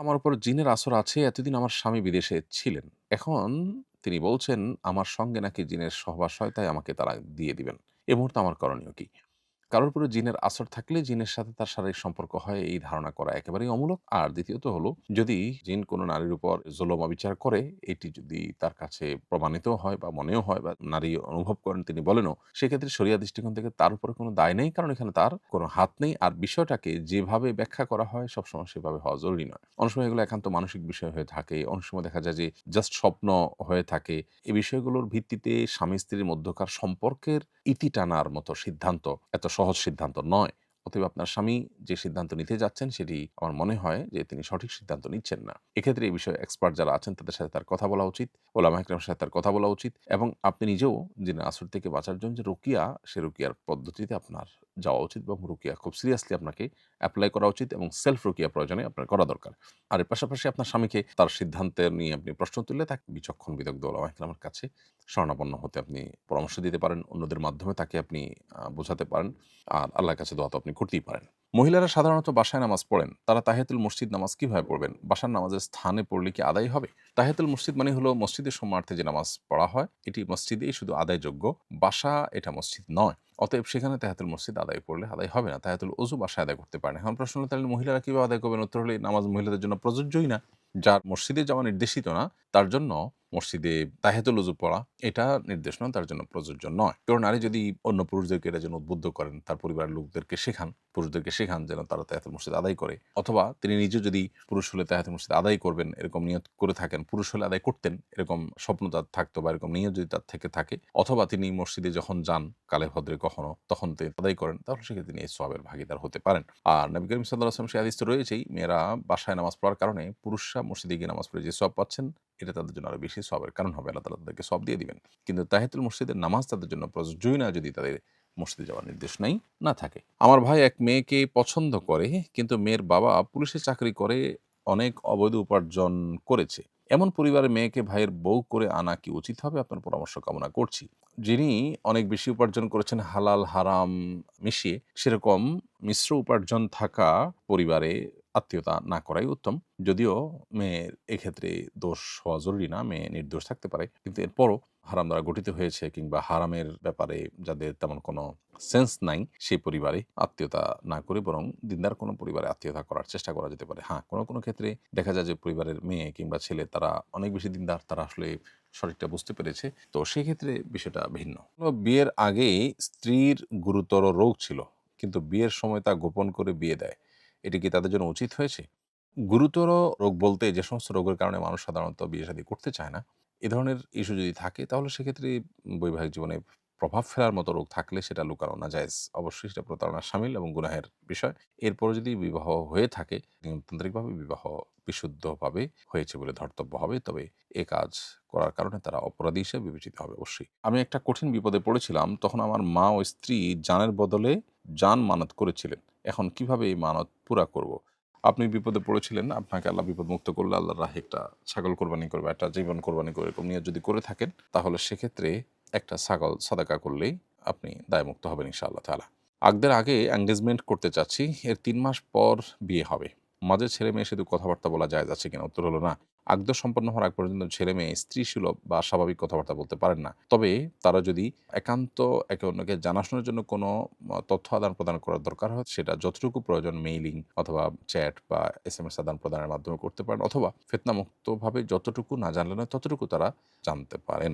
আমার উপর জিনের আসর আছে, এতদিন আমার স্বামী বিদেশে ছিলেন। এখন তিনি বলছেন, আমার সঙ্গে নাকি জিনের সহবাস হয়, তাই আমাকে তারা দিয়ে দিবেন। এ মুহূর্তে আমার করণীয় কি? কারোর উপরে জিনের আসর থাকলে জিনের সাথে তার শারীরিক সম্পর্ক হয়, এই ধারণা করা একেবারেই অমূলক। আর দ্বিতীয়ত হলো, যদি জিন কোনো নারীর উপর জোলম অবিচার করে, এটি যদি তার কাছে প্রমাণিত হয় বা মনেও হয় বা নারী অনুভব করেন, তিনি বলেনও, সেক্ষেত্রে সরিয়া দৃষ্টিকোণ থেকে তার উপরে কোনো দায় নেই, কারণ এখানে তার কোনো হাত নেই। আর বিষয়টাকে যেভাবে ব্যাখ্যা করা হয়, সবসময় সেভাবে হওয়া জরুরি নয়। অনেক সময় এগুলো একান্ত মানসিক বিষয় হয়ে থাকে, অনেক সময় দেখা যায় যে জাস্ট স্বপ্ন হয়ে থাকে। এই বিষয়গুলোর ভিত্তিতে স্বামী স্ত্রীর মধ্যকার সম্পর্কের ইতি টানার মতো সিদ্ধান্ত এত সহজ সিদ্ধান্ত নয়। অতএব আপনার স্বামী যে সিদ্ধান্ত নিতে যাচ্ছেন, সেটি আমার মনে হয় যে তিনি সঠিক সিদ্ধান্ত নিচ্ছেন না। এক্ষেত্রে এই বিষয়ে এক্সপার্ট যারা আছেন, তাদের সাথে তার কথা বলা উচিত ওলা একরামের সাথে তার কথা বলা উচিত এবং আপনি নিজেও যিনি আসর থেকে বাঁচার জন্য যে রুকিয়া, সে রুকিয়ার পদ্ধতিতে আপনার যাওয়া উচিত এবং রুকিয়া। খুব সিরিয়াসলি আপনাকে অ্যাপ্লাই করা উচিত এবং সেলফ রুকিয়া প্রয়োজনে আপনার করা দরকার। আর এর পাশাপাশি আপনার স্বামীকে তার সিদ্ধান্তের নিয়ে আপনি প্রশ্ন তুললে তাকে বিচক্ষণ বিদগ্ধ আমার কাছে স্বর্ণাপন্ন হতে আপনি পরামর্শ দিতে পারেন। অন্যদের মাধ্যমে তাকে আপনি বোঝাতে পারেন। আর আল্লাহর কাছে দোয়া তো আপনি করতেই পারেন। মহিলারা সাধারণত বাসায় নামাজ পড়েন। তারা তাহেতুল মসজিদ নামাজ কীভাবে পড়বেন? বাসার নামাজের স্থানে পড়লে কি আদায় হবে? তাহেতুল মসজিদ মানে হলো মসজিদের সম্মার্থে যে নামাজ পড়া হয়, এটি মসজিদেই শুধু আদায়যোগ্য। বাসা এটা মসজিদ নয়। অতএব সেখানে তাহাতুল মসজিদ আদায় পড়লে আদায় হবে না। তাহাতুল অজু বাসায় আদায় করতে পারেন। এখন প্রশ্ন হলো, তাহলে মহিলারা কীভাবে আদায় করবেন? উত্তর হলে নামাজ মহিলাদের জন্য প্রযোজ্যই না। যার মসজিদে যাওয়া নির্দেশিত না, তার জন্য মসজিদে তাহেতুল উজু পড়া এটা নির্দেশ নয়, তার জন্য প্রযোজ্য নয়। কারণ নারী যদি অন্য পুরুষদেরকে এটা যেন উদ্বুদ্ধ করেন, তার পরিবারের লোকদেরকে শেখান, পুরুষদেরকে শেখান যেন তারা তাহাতুল মসজিদ আদায় করে। অথবা তিনি নিজে যদি পুরুষ হলে তাহাতুল মসজিদ আদায় করবেন, এরকম নিয়ত করে থাকেন, পুরুষ হলে আদায় করতেন, এরকম স্বপ্ন তার থাকতো বা এরকম নিয়ত যদি তার থেকে থাকে, অথবা তিনি মসজিদে যখন যান কালে ভদ্রে কখনো, তখন তিনি আদায় করেন, তাহলে সেক্ষেত্রে তিনি এই সবের ভাগিদার হতে পারেন। আর নবী করিম সাল্লাহ আসলাম সে আদিস তো রয়েছেই, মেয়েরা বাসায় নামাজ পড়ার কারণে পুরুষরা মসজিদে গিয়ে নামাজ পড়ে যে সব পাচ্ছেন, এটা তাদের জন্য আরও বেশি সবের কারণ হবে। আল্লাহ তাদেরকে সব দিয়ে দিবেন। কিন্তু তাহেতুল মসজিদের নামাজ তাদের জন্য প্রযোজ্যই না যদি তাদের মসজিদে যাওয়ার নির্দেশ নাই, না থাকে। আমার ভাই এক মেয়েকে পছন্দ করে, কিন্তু মেয়ের বাবা পুলিশে চাকরি করে অনেক অবৈধ উপার্জন করেছে। এমন পরিবারের মেয়েকে ভাইয়ের বউ করে আনা কি উচিত হবে? আপনার পরামর্শ কামনা করছি। যিনি অনেক বেশি উপার্জন করেছেন হালাল, হারাম মিশিয়ে, সেরকম মিশ্র উপার্জন থাকা পরিবারে আত্মীয়তা না করাই উত্তম। যদিও মেয়ের এক্ষেত্রে দোষ হওয়া জরুরি না, মেয়ে নির্দোষ থাকতে পারে। কিন্তু এরপরও হারাম দ্বারা গঠিত হয়েছে কিংবা হারামের ব্যাপারে যাদের তেমন কোনো সেন্স নাই, সেই পরিবারে আত্মীয়তা না করে বরং দিনদার কোনো পরিবারে আত্মীয়তা করার চেষ্টা করা যেতে পারে। হ্যাঁ কোনো কোনো ক্ষেত্রে দেখা যায় যে পরিবারের মেয়ে কিংবা ছেলে তারা অনেক বেশি দিনদার, তারা আসলে সঠিকটা বুঝতে পেরেছে। তো সেক্ষেত্রে বিষয়টা ভিন্ন। বিয়ের আগেই স্ত্রীর গুরুতর রোগ ছিল, কিন্তু বিয়ের সময় তা গোপন করে বিয়ে দেয়। এটি কি তাদের জন্য উচিত হয়েছে? গুরুতর রোগ বলতে যে সমস্ত রোগের কারণে মানুষ সাধারণত বিয়ে শাদী করতে চায় না। এ ধরনের ইস্যু যদি থাকে, তাহলে সেক্ষেত্রে বৈবাহিক জীবনে প্রভাব ফেলার মতো রোগ থাকলে সেটা লুকানো যায়। অবশ্যই সেটা প্রতারণা সামিল এবং গুনাহের বিষয়। এরপরে যদি বিবাহ হয়ে থাকে নিয়মতান্ত্রিকভাবে বিবাহ বিশুদ্ধভাবে হয়েছে বলে ধর্তব্য হবে। তবে এ কাজ করার কারণে তারা অপরাধী হিসেবে বিবেচিত হবে অবশ্যই। আমি একটা কঠিন বিপদে পড়েছিলাম, তখন আমার মা ও স্ত্রী জানের বদলে জান মানত করেছিলেন। এখন কীভাবে এই মানত পুরা করব। আপনি বিপদে পড়েছিলেন, আপনাকে আল্লাহ বিপদ মুক্ত করলে আল্লাহ রাহে একটা ছাগল কোরবানি করবে, একটা জীবন কোরবানি করে এরকম নিয়ে যদি করে থাকেন, তাহলে সেক্ষেত্রে একটা ছাগল সাদাকা করলেই আপনি দায়মুক্ত হবেন ইনশাআল্লাহ তালা আগদের আগে এঙ্গেজমেন্ট করতে চাচ্ছি, এর তিন মাস পর বিয়ে হবে। মাঝে ছেলে মেয়ে শুধু কথাবার্তা বলা যায়, যাচ্ছে কিনা উত্তর হলো না। আগদ সম্পন্ন হওয়ার আগ পর্যন্ত ছেলে মেয়ে স্ত্রী সুলভ বা স্বাভাবিক কথাবার্তা বলতে পারেন না। তবে তারা যদি একান্ত একে অন্যকে জানাশোনার জন্য কোনো তথ্য আদান প্রদান করার দরকার হয়, সেটা যতটুকু প্রয়োজন মেইলিং অথবা চ্যাট বা এস এম এস আদান প্রদানের মাধ্যমে করতে পারেন, অথবা ফেতনামুক্তভাবে যতটুকু না জানলে নয়, ততটুকু তারা জানতে পারেন।